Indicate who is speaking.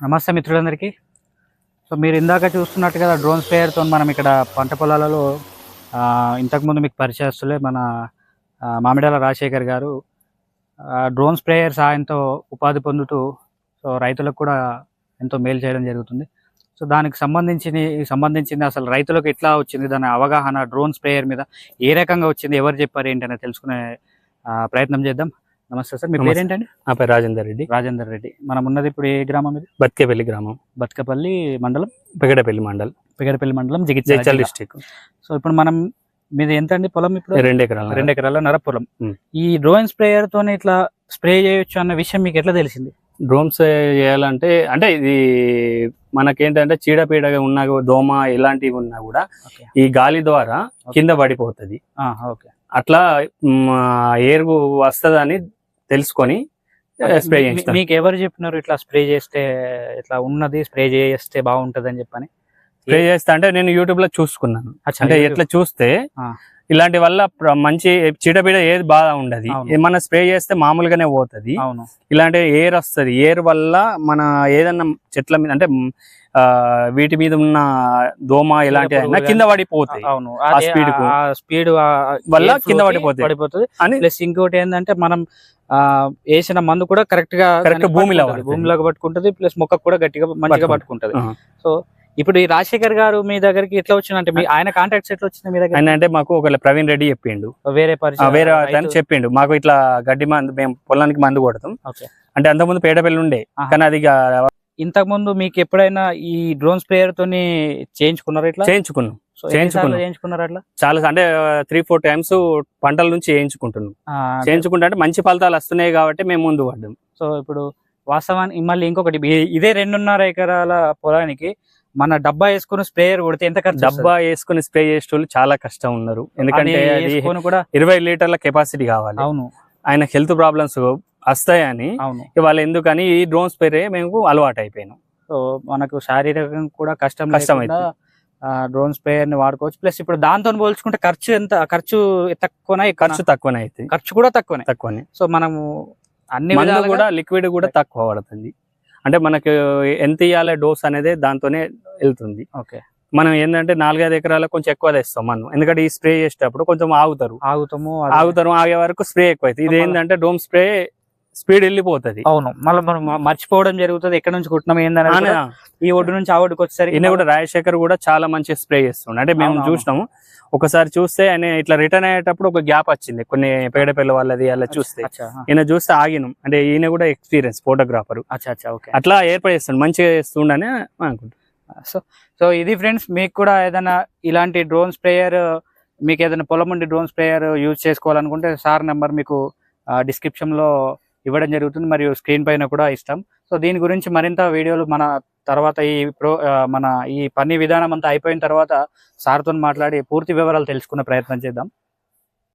Speaker 1: నమస్తే మిత్రులందరికీ. సో మీరు ఇందాక చూస్తున్నట్టు కదా డ్రోన్ స్ప్రేయర్తో మనం ఇక్కడ పంట పొలాలలో ఇంతకుముందు మీకు పరిచయస్తులే మన మామిడాల రాజశేఖర్ గారు. డ్రోన్ స్ప్రేయర్ సాయంతో ఉపాధి పొందుతూ సో రైతులకు కూడా ఎంతో మేలు చేయడం జరుగుతుంది. సో దానికి సంబంధించిన సంబంధించింది అసలు రైతులకు ఎట్లా వచ్చింది దాని అవగాహన డ్రోన్ స్ప్రేయర్ మీద ఏ రకంగా వచ్చింది ఎవరు చెప్పారు ఏంటనేది తెలుసుకునే ప్రయత్నం చేద్దాం. నమస్తే సార్ మీ. పేరేంటండి?
Speaker 2: నా పేరు రాజేందర్ రెడ్డి.
Speaker 1: రాజేందర్ రెడ్డి. మనం ఉన్నది ఇప్పుడు ఏ గ్రామం ఇది?
Speaker 2: బతికేపల్లి గ్రామం.
Speaker 1: బతుకపల్లి మండలం?
Speaker 2: పెగడపల్లి మండల్.
Speaker 1: పెగడపల్లి మండలం జగిత్యాల
Speaker 2: డిస్టిక్.
Speaker 1: సో ఇప్పుడు మనం మీది ఎంత అండి పొలం ఇప్పుడు?
Speaker 2: రెండు ఎకరాలు
Speaker 1: రెండు ఎకరాల నర పొలం. ఈ డ్రోన్ స్ప్రేయర్ తోని ఇట్లా స్ప్రే చేయొచ్చు అన్న విషయం మీకు ఎట్లా తెలిసింది?
Speaker 2: డ్రోన్స్ చేయాలంటే అంటే ఇది మనకేంటంటే చీడపీడగా ఉన్నా దోమ ఇలాంటివి ఉన్నా కూడా ఈ గాలి ద్వారా కింద పడిపోతుంది.
Speaker 1: ఓకే.
Speaker 2: అట్లా ఎయిర్ వస్తుందని తెలుసుకొని స్ప్రే చేస్తాను
Speaker 1: మీకు ఎవరు చెప్పినారు ఇట్లా స్ప్రే చేస్తే ఇట్లా ఉన్నది స్ప్రే చేస్తే బాగుంటది అని చెప్పని
Speaker 2: స్ప్రే చేస్తా అంటే నేను యూట్యూబ్లో చూసుకున్నాను అంటే. ఎట్లా చూస్తే. ఇలాంటి వల్ల మంచి చీడపీడ ఏది బాగా ఉండదు. ఏమన్నా స్ప్రే చేస్తే మామూలుగానే పోతుంది ఇలాంటి ఎయిర్ వస్తుంది ఎయిర్ వల్ల మన ఏదన్నా చెట్ల మీద అంటే వీటి మీద ఉన్న దోమ ఇలాంటి కింద పడిపోతాయి
Speaker 1: అవును
Speaker 2: కు.
Speaker 1: స్పీడ్
Speaker 2: వల్ల కింద పడిపోతాయి.
Speaker 1: పడిపోతుంది
Speaker 2: అని
Speaker 1: ప్లస్ ఇంకోటి ఏంటంటే మనం ఆ, వేసిన మందు కూడా కరెక్ట్గా
Speaker 2: Correct
Speaker 1: దానికి
Speaker 2: భూమిలో
Speaker 1: పట్టుకుంటది.
Speaker 2: పడుతుంది.
Speaker 1: భూమిలోకి పట్టుకుంటది ప్లస్ మొక్కకు కూడా గట్టిగా మంచిగా
Speaker 2: పట్టుకుంటది.
Speaker 1: సో ఇప్పుడు ఈ రాజశేఖర్ గారు మీ దగ్గరికి ఎట్లా వచ్చిందంటే మీ ఆయన కాంటాక్ట్స్ ఎట్లా వచ్చింది మీ దగ్గర
Speaker 2: ఆయన అంటే మాకు ఒక ప్రవీణ్ రెడ్డి చెప్పిండు.
Speaker 1: వేరే
Speaker 2: వేరే అతను చెప్పిండు. మాకు ఇట్లా గడ్డి మందు మేము పొలానికి మందు కొడతాం. అంటే అంతకుముందు పేడపల్లి ఉండే. కానీ అది ఇక
Speaker 1: ఇంతకు ముందు మీకు ఎప్పుడైనా ఈ డ్రోన్ స్ప్రేయర్ తోని చేయించుకున్నారా ఇట్లా?
Speaker 2: చేయించుకున్నాం.
Speaker 1: చేయించుకున్నారా అట్లా
Speaker 2: చాలా అంటే త్రీ ఫోర్ టైమ్స్ పంటల నుంచి చేయించుకుంటున్నాం. చేయించుకుంటే అంటే మంచి ఫలితాలు వస్తున్నాయి కాబట్టి మేము ముందు పడ్డాం.
Speaker 1: సో ఇప్పుడు వాస్తవానికి మళ్ళీ ఇంకొకటి ఇదే రెండున్నర ఎకరాల పొలానికి మన డబ్బా వేసుకుని స్ప్రేయర్ కొడితే ఎంత ఖర్చు
Speaker 2: డబ్బా వేసుకుని స్ప్రే చేసేటోళ్ళు చాలా కష్టం ఉన్నారు? ఎందుకంటే
Speaker 1: కూడా
Speaker 2: ఇరవై లీటర్ల కెపాసిటీ కావాలి.
Speaker 1: అవును.
Speaker 2: ఆయన హెల్త్ ప్రాబ్లమ్స్ వస్తాయని
Speaker 1: అవును.
Speaker 2: ఇవాళ ఎందుకని ఈ డ్రోన్ స్ప్రే మేము అలవాటు అయిపోయినాం
Speaker 1: సో మనకు శారీరకంగా కూడా కష్టం
Speaker 2: కష్టం
Speaker 1: లేకుండా, ఆ డ్రోన్ స్ప్రేయర్ని వాడుకోవచ్చు. ప్లస్ ఇప్పుడు దాంతో పోల్చుకుంటే ఖర్చు ఎంత ఖర్చు తక్కువనా?
Speaker 2: ఖర్చు తక్కువనే అవుతుంది
Speaker 1: ఖర్చు కూడా తక్కువనే.
Speaker 2: తక్కువనే.
Speaker 1: సో మనము అన్ని
Speaker 2: కూడా లిక్విడ్ కూడా తక్కువ పడుతుంది. అంటే మనకు ఎంత ఇవ్వాలి డోస్ అనేది దాంతోనే వెళ్తుంది.
Speaker 1: ఓకే.
Speaker 2: మనం ఏంటంటే నాలుగైదు ఎకరాలకు కొంచెం ఎక్కువ తెస్తాం మనం ఎందుకంటే ఈ స్ప్రే చేసేటప్పుడు కొంచెం ఆగుతారు.
Speaker 1: ఆగుతాము
Speaker 2: ఆగుతారు ఆగే వరకు స్ప్రే ఎక్కువ అవుతుంది ఇది ఏంటంటే డోమ్ స్ప్రే స్పీడ్ వెళ్ళిపోతుంది.
Speaker 1: అవును. మళ్ళీ మనం మర్చిపోవడం జరుగుతుంది. ఎక్కడ నుంచి కుట్టినాం ఏందని ఈ ఒడ్డు నుంచి ఆ ఒడ్డుకి వచ్చేసరికి
Speaker 2: ఈయన కూడా రాజశేఖర్ కూడా చాలా మంచి స్ప్రే చేస్తుండే. అంటే మేము. చూసినాము. ఒకసారి చూస్తే ఆయన ఇట్లా రిటర్న్ అయ్యేటప్పుడు ఒక గ్యాప్ వచ్చింది. కొన్ని పేడపల్లి వాళ్ళది అలా చూస్తే. ఈయన చూస్తే ఆగినాం. అంటే ఈయన కూడా ఎక్స్పీరియన్స్ ఫోటోగ్రాఫర్
Speaker 1: అచ్చా అచ్చా ఓకే.
Speaker 2: అట్లా ఏర్పడేస్తాడు మంచిగా చేస్తుండని అనుకుంటా
Speaker 1: సో సో ఇది ఫ్రెండ్స్ మీకు కూడా ఏదైనా ఇలాంటి డ్రోన్ స్ప్రేయర్ మీకు ఏదైనా పొలం ఉండి డ్రోన్ స్ప్రేయర్ యూజ్ చేసుకోవాలనుకుంటే సార్ నెంబర్ మీకు డిస్క్రిప్షన్లో ఇవ్వడం జరుగుతుంది మరియు స్క్రీన్ పైన కూడా ఇస్తాం. సో దీని గురించి మరింత వీడియోలు మన తర్వాత ఈ ప్రో మన ఈ పని విధానం అంతా అయిపోయిన తర్వాత సార్తో మాట్లాడి పూర్తి వివరాలు తెలుసుకునే ప్రయత్నం చేద్దాం.